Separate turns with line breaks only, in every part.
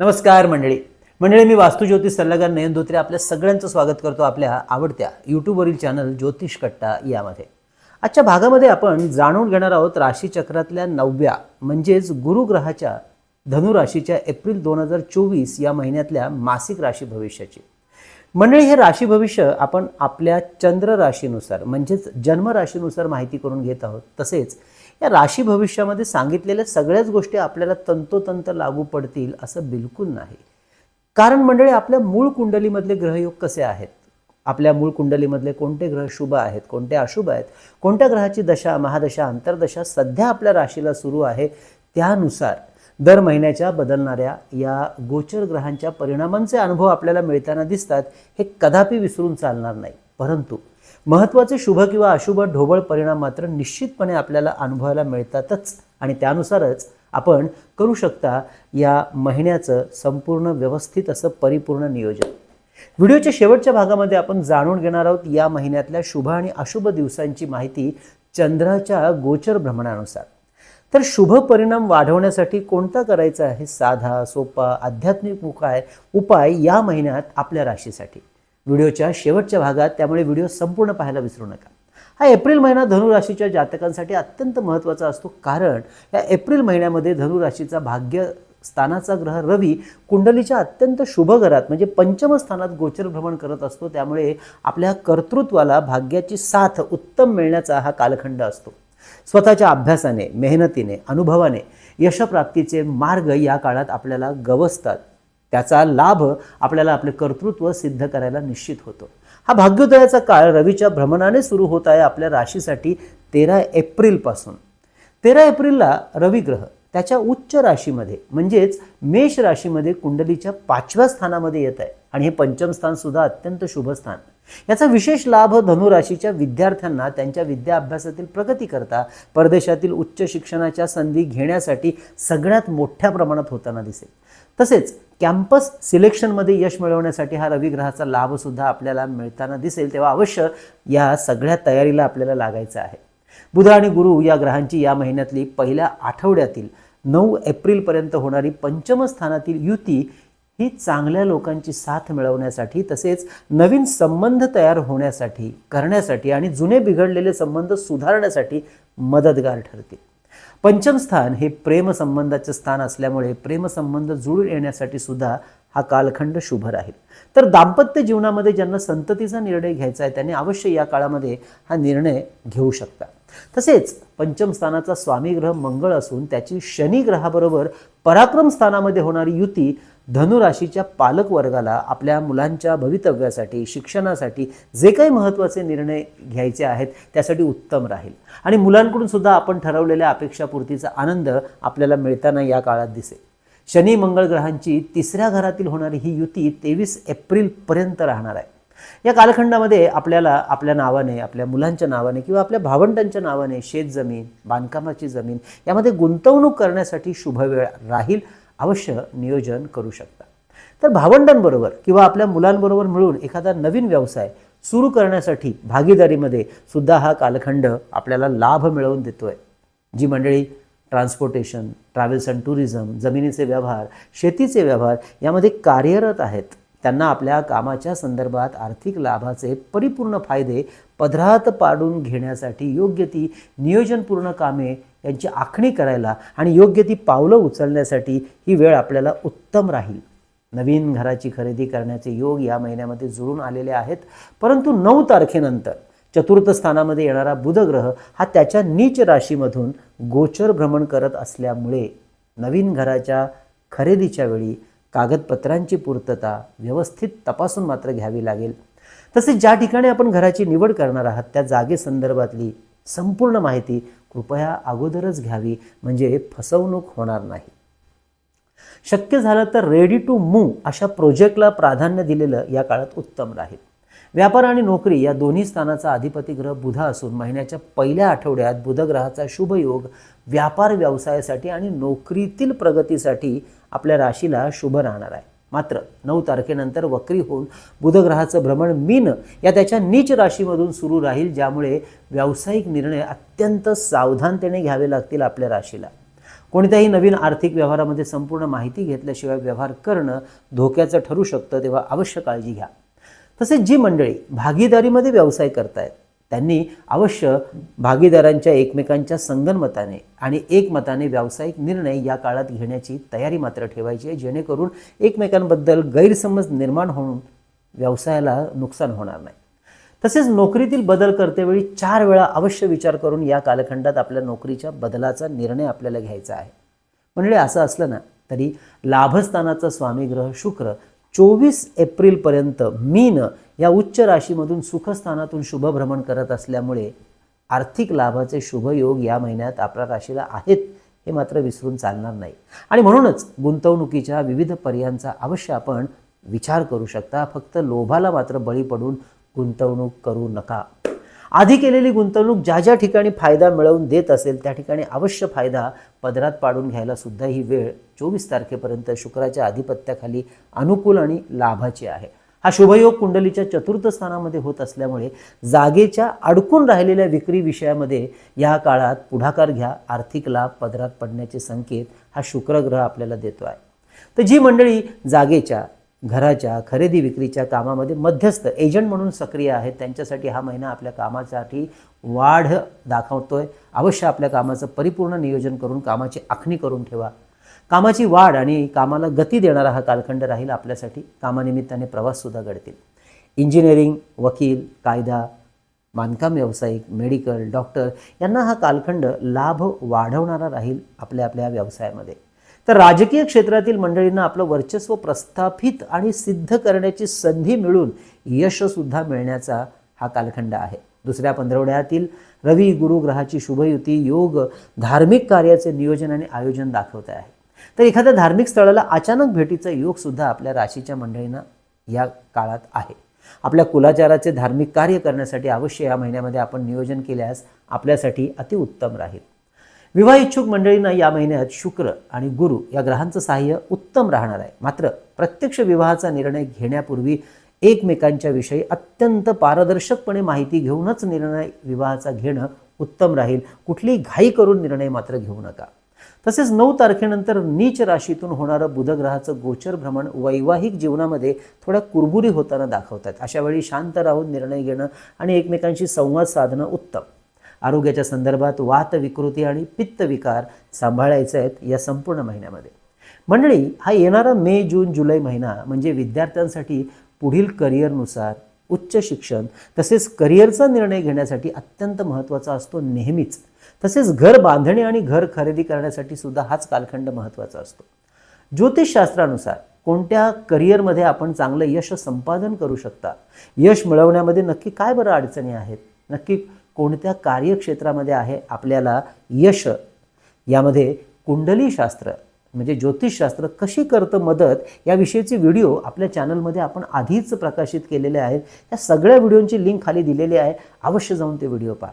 नमस्कार मंडळी. मंडळी मी वास्तुज्योतिष सल्लागार नयन धोत्रे आपल्या सगळ्यांचं स्वागत करतो आपल्या आवडत्या यूट्यूबवरील चॅनल ज्योतिष कट्टा यामध्ये. आजच्या भागामध्ये आपण जाणून घेणार आहोत राशीचक्रातल्या नवव्या म्हणजेच गुरुग्रहाच्या धनुराशीच्या एप्रिल दोन हजार चोवीस या महिन्यातल्या मासिक राशी भविष्याची. मंडळी हे राशी भविष्य आपण आपल्या चंद्र राशीनुसार म्हणजेच जन्म राशीनुसार माहिती करून घेत आहोत. तसेच या राशी भविष्यामध्ये सांगितलेल्या सगळ्याच गोष्टी आपल्याला तंतोतंत लागू पडतील असं बिलकुल नाही. कारण मंडळी आपल्या मूळ कुंडलीमधले ग्रहयोग कसे आहेत? आपल्या मूळ कुंडलीमधले कोणते ग्रह शुभ आहेत कोणते अशुभ आहेत? कोणत्या ग्रहाची दशा महादशा अंतर्दशा सध्या आपल्या राशीला सुरू आहे? त्यानुसार दर महिन्याच्या बदलणाऱ्या या गोचर ग्रहांच्या परिणामांचे अनुभव आपल्याला मिळताना दिसतात हे कदापि विसरून चालणार नाही. परंतु महत्त्वाचे शुभ किंवा अशुभ ढोबळ परिणाम मात्र निश्चितपणे आपल्याला अनुभवायला मिळतातच. आणि त्यानुसारच आपण करू शकता या महिन्याचं संपूर्ण व्यवस्थित असं परिपूर्ण नियोजन. व्हिडिओच्या शेवटच्या भागामध्ये आपण जाणून घेणार आहोत या महिन्यातल्या शुभ आणि अशुभ दिवसांची माहिती चंद्राच्या गोचर भ्रमणानुसार. तर शुभ परिणाम वाढवण्यासाठी कोणता करायचा आहे? साधा सोपा आध्यात्मिक उपाय उपाय या महिन्यात आपल्या राशीसाठी. व्हिडिओच्या शेवटच्या भागात त्यामुळे व्हिडिओ संपूर्ण पाहायला विसरू नका. हा एप्रिल महिना धनुराशीच्या जातकांसाठी अत्यंत महत्त्वाचा असतो कारण या एप्रिल महिन्यामध्ये धनुराशीचा भाग्य स्थानाचा ग्रह रवी कुंडलीच्या अत्यंत शुभ घरात म्हणजे पंचम स्थानात गोचर भ्रमण करत असतो. त्यामुळे आपल्या कर्तृत्वाला भाग्याची साथ उत्तम मिळण्याचा हा कालखंड असतो. स्वतःच्या अभ्यासाने मेहनतीने अनुभवाने यशप्राप्तीचे मार्ग या काळात आपल्याला गवसतात. त्याचा लाभ आपल्याला आपले कर्तृत्व सिद्ध करायला निश्चित होतो. हा भाग्योदयाचा काळ रवीच्या भ्रमणाने सुरू होत आहे आपल्या राशीसाठी तेरा एप्रिलपासून तेरा एप्रिलला रवी ग्रह त्याच्या उच्च राशीमध्ये म्हणजेच मेष राशीमध्ये कुंडलीच्या पाचव्या स्थानामध्ये येत आहे. आणि हे पंचम स्थान सुद्धा अत्यंत शुभ स्थान. याचा विशेष लाभ धनुराशीच्या विद्यार्थ्यांना त्यांच्या विद्या अभ्यासातील प्रगती करता परदेशातील उच्च शिक्षणाच्या संधी घेण्यासाठी सगळ्यात मोठ्या प्रमाणात होताना दिसेल. तसेच कॅम्पस सिलेक्शनमध्ये यश मिळवण्यासाठी हा रविग्रहाचा लाभसुद्धा आपल्याला मिळताना दिसेल तेव्हा अवश्य या सगळ्या तयारीला आपल्याला लागायचं आहे. बुध आणि गुरु या ग्रहांची या महिन्यातली पहिल्या आठवड्यातील नऊ एप्रिलपर्यंत होणारी पंचम स्थानातील युती ही चांगल्या लोकांची साथ मिळवण्यासाठी तसेच नवीन संबंध तयार होण्यासाठी करण्यासाठी आणि जुने बिघडलेले संबंध सुधारण्यासाठी मदतगार ठरतील. पंचम स्थान हे प्रेमसंबंधाचे स्थान असल्यामुळे प्रेमसंबंध जुळून येण्यासाठी सुद्धा हा कालखंड शुभ राहील तर दाम्पत्य जीवनामध्ये ज्यांना संततीचा निर्णय घ्यायचा आहे त्यांनी अवश्य या काळामध्ये हा निर्णय घेऊ शकता. तसेच पंचम स्थानाचा स्वामी ग्रह मंगळ असून त्याची शनी ग्रहाबरोबर पराक्रम स्थानामध्ये होणारी युती धनुराशीच्या पालक वर्गाला आपल्या मुलांच्या भवितव्यासाठी शिक्षणासाठी जे काही महत्त्वाचे निर्णय घ्यायचे आहेत त्यासाठी उत्तम राहील. आणि मुलांकडून सुद्धा आपण ठरवलेल्या अपेक्षापूर्तीचा आनंद आपल्याला मिळताना या काळात दिसेल. शनी मंगळ ग्रहांची तिसऱ्या घरातील होणारी ही युती तेवीस एप्रिलपर्यंत राहणार आहे. या कालखंडामध्ये आपल्याला आपल्या नावाने आपल्या मुलांच्या नावाने किंवा आपल्या भावंडांच्या नावाने शेतजमीन बांधकामाची जमीन यामध्ये गुंतवणूक करण्यासाठी शुभ वेळ राहील अवश्य नियोजन करू शकता. तर भावंडांबरोबर किंवा आपल्या मुलांबरोबर मिळून एखादा नवीन व्यवसाय सुरू करण्यासाठी भागीदारीमध्ये सुद्धा हा कालखंड आपल्याला लाभ मिळवून देतोय. जी मंडळी ट्रान्सपोर्टेशन ट्रॅव्हल्स अँड टुरिझम जमिनीचे व्यवहार शेतीचे व्यवहार यामध्ये कार्यरत आहेत. त्यांना आपल्या कामाच्या संदर्भात आर्थिक लाभाचे परिपूर्ण फायदे पदरात पाडून घेण्यासाठी योग्य ती नियोजनपूर्ण कामे यांची आखणी करायला आणि योग्य ती पावलं उचलण्यासाठी ही वेळ आपल्याला उत्तम राहील. नवीन घराची खरेदी करण्याचे योग या महिन्यामध्ये जुळून आलेले आहेत. परंतु नऊ तारखेनंतर चतुर्थ स्थानामध्ये येणारा बुधग्रह हा त्याच्या नीच राशीमधून गोचर भ्रमण करत असल्यामुळे नवीन घराच्या खरेदीच्या वेळी कागदपत्रांची पूर्तता व्यवस्थित तपासून मात्र घ्यावी लागेल. तसेच ज्या ठिकाणी आपण घराची निवड करणार आहात त्या जागेसंदर्भातली संपूर्ण माहिती कृपया अगोदरच घ्यावी म्हणजे फसवणूक होणार नाही. शक्य झालं तर रेडी टू मूव अशा प्रोजेक्टला प्राधान्य दिलेलं या काळात उत्तम राहील. व्यापार आणि नोकरी या दोन्ही स्थानाचा अधिपती ग्रह बुध असून महिन्याच्या पहिल्या आठवड्यात बुधग्रहाचा शुभ योग व्यापार व्यवसायासाठी आणि नोकरीतील प्रगतीसाठी आपल्या राशीला शुभ राहणार आहे. मात्र नऊ तारखेनंतर वक्री होऊन बुधग्रहाचं भ्रमण मीन या त्याच्या नीच राशीमधून सुरू राहील ज्यामुळे व्यावसायिक निर्णय अत्यंत सावधानतेने घ्यावे लागतील आपल्या राशीला. कोणत्याही नवीन आर्थिक व्यवहारामध्ये संपूर्ण माहिती घेतल्याशिवाय व्यवहार करणं धोक्याचं ठरू शकतं तेव्हा अवश्य काळजी घ्या. तसेच जी मंडळी भागीदारीमध्ये व्यवसाय करतायत त्यांनी अवश्य भागीदारांच्या एकमेकांच्या संगनमताने आणि एकमताने व्यावसायिक निर्णय या काळात घेण्याची तयारी मात्र ठेवायची आहे जेणेकरून एकमेकांबद्दल गैरसमज निर्माण होऊन व्यवसायाला नुकसान होणार नाही. तसेच नोकरीतील बदल करतेवेळी चार वेळा अवश्य विचार करून या कालखंडात आपल्या नोकरीच्या बदलाचा निर्णय आपल्याला घ्यायचा आहे. म्हणजे असं असलं ना तरी लाभस्थानाचा स्वामीग्रह शुक्र चोवीस एप्रिलपर्यंत मीन या उच्च राशीमधून सुखस्थानातून शुभभ्रमण करत असल्यामुळे आर्थिक लाभाचे शुभयोग या महिन्यात आपल्या राशीला आहेत हे मात्र विसरून चालणार नाही. आणि म्हणूनच गुंतवणुकीच्या विविध पर्यांचा अवश्य आपण विचार करू शकता. फक्त लोभाला मात्र बळी पडून गुंतवणूक करू नका. आधी केलेली गुंतवणूक ज्या ज्या ठिकाणी फायदा मिळवून देत असेल त्या ठिकाणी अवश्य फायदा पदरात पाडून घ्यायला सुद्धा ही वेळ चोवीस तारखेपर्यंत शुक्राच्या आधिपत्याखाली अनुकूल आणि लाभाची आहे. हा शुभयोग कुंडलीच्या चतुर्थ स्थानामध्ये होत असल्यामुळे जागेच्या अडकून राहिलेल्या विक्री विषयामध्ये या काळात पुढाकार घ्या आर्थिक लाभ पदरात पडण्याचे संकेत हा शुक्रग्रह आपल्याला देतो आहे. तर जी मंडळी जागेच्या घराच्या खरेदी विक्रीच्या कामामध्ये मध्यस्थ एजंट म्हणून सक्रिय आहेत त्यांच्यासाठी हा महिना आपल्या कामासाठी वाढ दाखवतो आहे अवश्य आपल्या कामाचं परिपूर्ण नियोजन करून कामाची आखणी करून ठेवा. कामाची वाढ आणि कामाला गती देणारा हा कालखंड राहील आपल्यासाठी. कामानिमित्ताने प्रवाससुद्धा घडतील. इंजिनिअरिंग वकील कायदा बांधकाम व्यावसायिक मेडिकल डॉक्टर यांना हा कालखंड लाभ वाढवणारा राहील आपल्या आपल्या व्यवसायामध्ये. तर राजकीय क्षेत्रातील मंडळींना आपलं वर्चस्व प्रस्थापित आणि सिद्ध करण्याची संधी मिळून यशसुद्धा मिळण्याचा हा कालखंड आहे. दुसऱ्या पंधरवड्यातील रवी गुरु ग्रहाची शुभयुती योग धार्मिक कार्याचे नियोजन आणि आयोजन दाखवत आहे. तर एखाद्या धार्मिक स्थळाला अचानक भेटीचा योगसुद्धा आपल्या राशीच्या मंडळींना या काळात आहे. आपल्या कुलाचाराचे धार्मिक कार्य करण्यासाठी अवश्य या महिन्यामध्ये आपण नियोजन केल्यास आपल्यासाठी अतिउत्तम राहील. विवाह इच्छुक मंडळींना या महिन्यात शुक्र आणि गुरु या ग्रहांचं सहाय्य उत्तम राहणार आहे. मात्र प्रत्यक्ष विवाहाचा निर्णय घेण्यापूर्वी एकमेकांच्या विषयी अत्यंत पारदर्शकपणे माहिती घेऊनच निर्णय विवाहाचा घेणं उत्तम राहील. कुठलीही घाई करून निर्णय मात्र घेऊ नका. तसेच नऊ तारखेनंतर नीच राशीतून होणारं बुधग्रहाचं गोचर भ्रमण वैवाहिक जीवनामध्ये थोड्या कुरबुरी होताना दाखवतात. अशा वेळी शांत राहून निर्णय घेणं आणि एकमेकांशी संवाद साधणं उत्तम. आरोग्याच्या संदर्भात वात विकृती आणि पित्त विकार सांभाळायचे आहेत या संपूर्ण महिन्यामध्ये. मंडळी हा येणारा मे जून जुलै महिना म्हणजे विद्यार्थ्यांसाठी पुढील करिअरनुसार उच्च शिक्षण तसेच करिअरचा निर्णय घेण्यासाठी अत्यंत महत्त्वाचा असतो नेहमीच. तसेच घर बांधणे आणि घर खरेदी करण्यासाठी सुद्धा हाच कालखंड महत्त्वाचा असतो. ज्योतिषशास्त्रानुसार कोणत्या करिअरमध्ये आपण चांगलं यश संपादन करू शकता? यश मिळवण्यामध्ये नक्की काय बरं अडचणी आहेत? नक्की कोणत्या कार्यक्षेत्रामध्ये आहे आपल्याला यश? यामध्ये कुंडलीशास्त्र म्हणजे ज्योतिषशास्त्र कशी करतं मदत याविषयीचे व्हिडिओ आपल्या चॅनलमध्ये आपण आधीच प्रकाशित केलेले आहेत. या सगळ्या व्हिडिओंची लिंक खाली दिलेली आहे. अवश्य जाऊन ते व्हिडिओ पहा.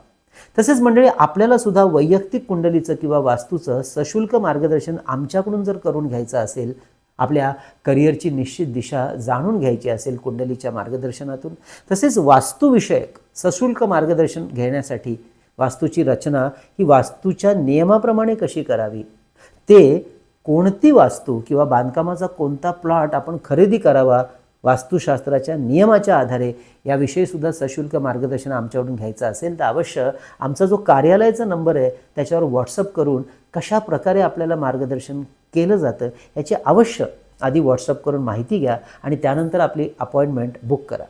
तसेच मंडळी आपल्याला सुद्धा वैयक्तिक कुंडलीचं किंवा वास्तूचं सशुल्क मार्गदर्शन आमच्याकडून जर करून घ्यायचं असेल आपल्या करिअरची निश्चित दिशा जाणून घ्यायची असेल कुंडलीच्या मार्गदर्शनातून. तसेच वास्तुविषयक सशुल्क मार्गदर्शन घेण्यासाठी वास्तूची रचना ही वास्तूच्या नियमाप्रमाणे कशी करावी? ते कोणती वास्तू किंवा बांधकामाचा कोणता प्लॉट आपण खरेदी करावा? वास्तुशास्त्राच्या नियमाच्या आधारे याविषयी सुद्धा सशुल्क मार्गदर्शन आमच्याकडून घ्यायचं असेल तर अवश्य आमचा जो कार्यालयाचा नंबर आहे त्याच्यावर व्हॉट्सअप करून कशा प्रकारे आपल्याला मार्गदर्शन केलं जातं याची अवश्य आधी व्हॉट्सअप करून माहिती घ्या आणि त्यानंतर आपली अपॉइंटमेंट बुक करा.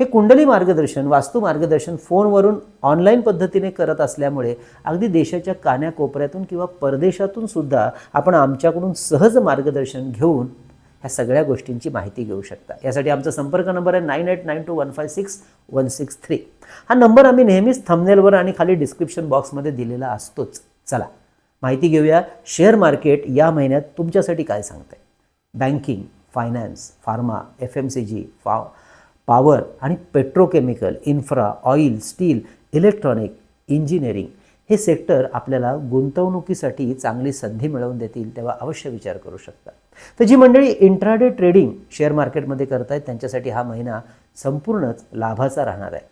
हे कुंडली मार्गदर्शन वास्तू मार्गदर्शन फोनवरून ऑनलाईन पद्धतीने करत असल्यामुळे अगदी देशाच्या कान्याकोपऱ्यातून किंवा परदेशातून सुद्धा आपण आमच्याकडून सहज मार्गदर्शन घेऊन ह्या सगळ्या गोष्टींची माहिती घेऊ शकता. यासाठी आमचा संपर्क नंबर आहे nine eight nine two one five six one six three हा नंबर आम्ही नेहमीच थंबनेलवर आणि खाली डिस्क्रिप्शन बॉक्समध्ये दिलेला असतोच. चला. माहिती घेऊया. शेअर मार्केट या महिन्यात तुमच्यासाठी काय सांगतंय? Banking finance pharma F M C G फा पॉवर आणि petrochemical infra oil steel electronic engineering हे सेक्टर आपल्याला गुंतवणुकीसाठी चांगली संधी मिळवून देतील तेव्हा अवश्य विचार करू शकता. तर जी मंडळी इंट्राडे ट्रेडिंग शेअर मार्केटमध्ये करत आहेत त्यांच्यासाठी हा महिना संपूर्णच लाभाचा राहणार आहे.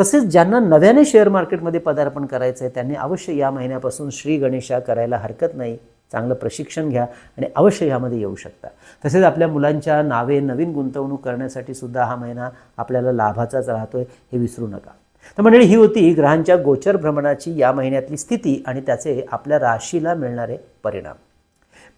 तसेच ज्यांना नव्याने शेअर मार्केटमध्ये पदार्पण करायचं आहे त्यांनी अवश्य या महिन्यापासून श्री गणेशा करायला हरकत नाही. चांगलं प्रशिक्षण घ्या आणि अवश्य ह्यामध्ये येऊ शकता. तसेच आपल्या मुलांच्या नावे नवीन गुंतवणूक करण्यासाठी सुद्धा हा महिना आपल्याला लाभाचाच राहतोय हे विसरू नका. तर मंडळी ही होती ग्रहांच्या गोचर भ्रमणाची या महिन्यातली स्थिती आणि त्याचे आपल्या राशीला मिळणारे परिणाम.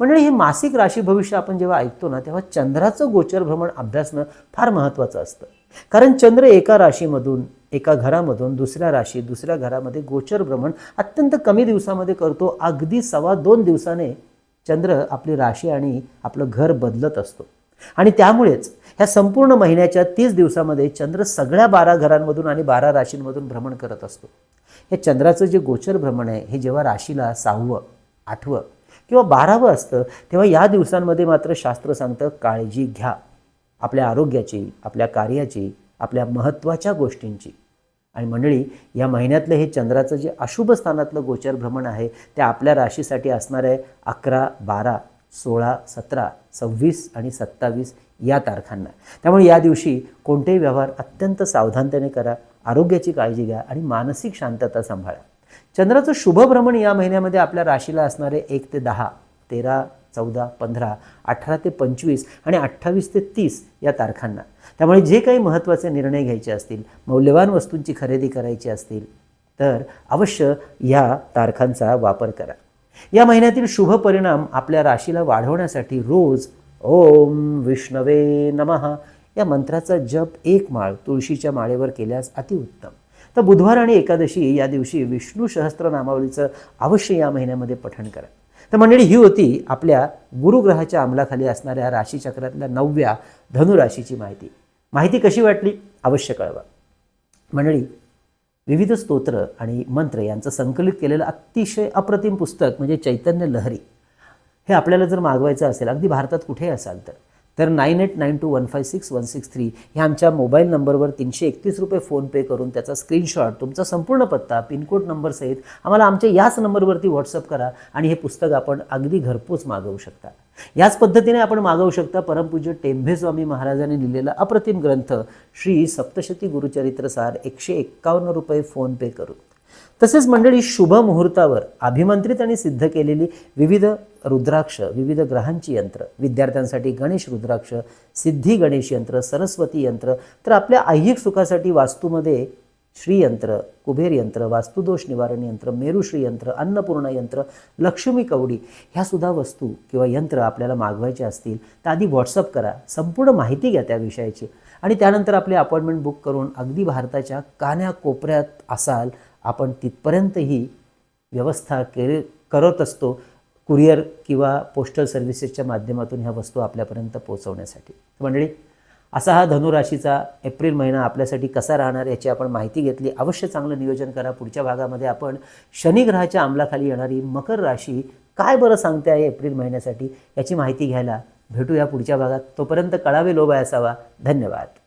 मंडळी हे मासिक राशी भविष्य आपण जेव्हा ऐकतो ना तेव्हा चंद्राचं गोचर भ्रमण अभ्यासणं फार महत्त्वाचं असतं. कारण चंद्र एका राशीमधून एका घरामधून दुसऱ्या राशी दुसऱ्या घरामध्ये गोचर भ्रमण अत्यंत कमी दिवसामध्ये करतो. अगदी सव्वा दोन दिवसाने चंद्र आपली राशी आणि आपलं घर बदलत असतो. आणि त्यामुळेच ह्या संपूर्ण महिन्याच्या तीस दिवसामध्ये चंद्र सगळ्या बारा घरांमधून आणि बारा राशींमधून भ्रमण करत असतो. हे चंद्राचं जे गोचर भ्रमण आहे हे जेव्हा राशीला सहावं आठवं किंवा बारावं असतं तेव्हा या दिवसांमध्ये मात्र शास्त्र सांगतं काळजी घ्या. आपल्या आरोग्याची आपल्या कार्याची आपल्या महत्त्वाच्या गोष्टींची. आणि मंडळी या महिन्यातलं हे चंद्राचं जे अशुभ स्थानातलं गोचर भ्रमण आहे ते आपल्या राशीसाठी असणार आहे अकरा बारा सोळा सतरा सव्वीस आणि सत्तावीस या तारखांना. त्यामुळे या दिवशी कोणतेही व्यवहार अत्यंत सावधानतेने करा आरोग्याची काळजी घ्या आणि मानसिक शांतता सांभाळा. चंद्राचं शुभ भ्रमण या महिन्यामध्ये आपल्या राशीला असणारे एक ते दहा तेरा चौदा पंधरा अठरा ते पंचवीस आणि अठ्ठावीस ते तीस या तारखांना. त्यामुळे जे काही महत्त्वाचे निर्णय घ्यायचे असतील मौल्यवान वस्तूंची खरेदी करायची असतील तर अवश्य या तारखांचा वापर करा. या महिन्यातील शुभ परिणाम आपल्या राशीला वाढवण्यासाठी रोज ओम विष्णवे नमः या मंत्राचा जप एक माळ तुळशीच्या माळेवर केल्यास अतिउत्तम तर बुधवार आणि एकादशी या दिवशी विष्णू सहस्त्रनामावलीचं अवश्य या महिन्यामध्ये पठण करा. तर मंडळी ही होती आपल्या गुरुग्रहाच्या अंमलाखाली असणाऱ्या राशीचक्रातल्या नवव्या धनुराशीची माहिती. माहिती कशी वाटली? अवश्य कळवा. मंडळी विविध स्तोत्र आणि मंत्र यांचं संकलित केलेलं अतिशय अप्रतिम पुस्तक म्हणजे चैतन्य लहरी. हे आपल्याला जर मागवायचं असेल अगदी भारतात कुठेही असाल तर. तर nine eight nine two one five six one six three ह्या आमच्या मोबाईल नंबरवर तीनशे एकतीस रुपये फोनपे करून त्याचा स्क्रीनशॉट तुमचा संपूर्ण पत्ता पिनकोड नंबर सहित आम्हाला आमच्या याच नंबरवरती व्हॉट्सअप करा आणि हे पुस्तक आपण अगदी घरपोच मागवू शकता. याच पद्धतीने आपण मागवू शकता परमपूज्य टेंभे स्वामी महाराजांनी लिहिलेला अप्रतिम ग्रंथ श्री सप्तशती गुरुचरित्रसार एकशे एक्कावन्न रुपये फोनपे करून. तसेच मंडळी शुभ मुहूर्तावर अभिमंत्रित आणि सिद्ध केलेली विविध रुद्राक्ष विविध ग्रहांची यंत्र विद्यार्थ्यांसाठी गणेश रुद्राक्ष सिद्धी गणेश यंत्र सरस्वती यंत्र तर आपल्या ऐहिक सुखासाठी वास्तूमध्ये श्रीयंत्र कुबेर यंत्र वास्तुदोष निवारण यंत्र मेरुश्री यंत्र अन्नपूर्णा यंत्र लक्ष्मी कवडी ह्या सुद्धा वस्तू किंवा यंत्र आपल्याला मागवायचे असतील तर आधी व्हॉट्सअप करा संपूर्ण माहिती घ्या त्या विषयाची. आणि त्यानंतर आपली अपॉइंटमेंट बुक करून अगदी भारताच्या कान्या कोपऱ्यात असाल आपण तिथपर्यंतही व्यवस्था के करत असतो कुरिअर किंवा पोस्टल सर्व्हिसेसच्या माध्यमातून ह्या वस्तू आपल्यापर्यंत पोहोचवण्यासाठी. मंडळी असा हा धनुराशीचा एप्रिल महिना आपल्यासाठी कसा राहणार याची आपण माहिती घेतली. अवश्य चांगलं नियोजन करा. पुढच्या भागामध्ये आपण शनिग्रहाच्या अंमलाखाली येणारी मकर राशी काय बरं सांगते आहे एप्रिल महिन्यासाठी याची माहिती घ्यायला भेटूया पुढच्या भागात. तोपर्यंत कळावे लोभाय असावा. धन्यवाद.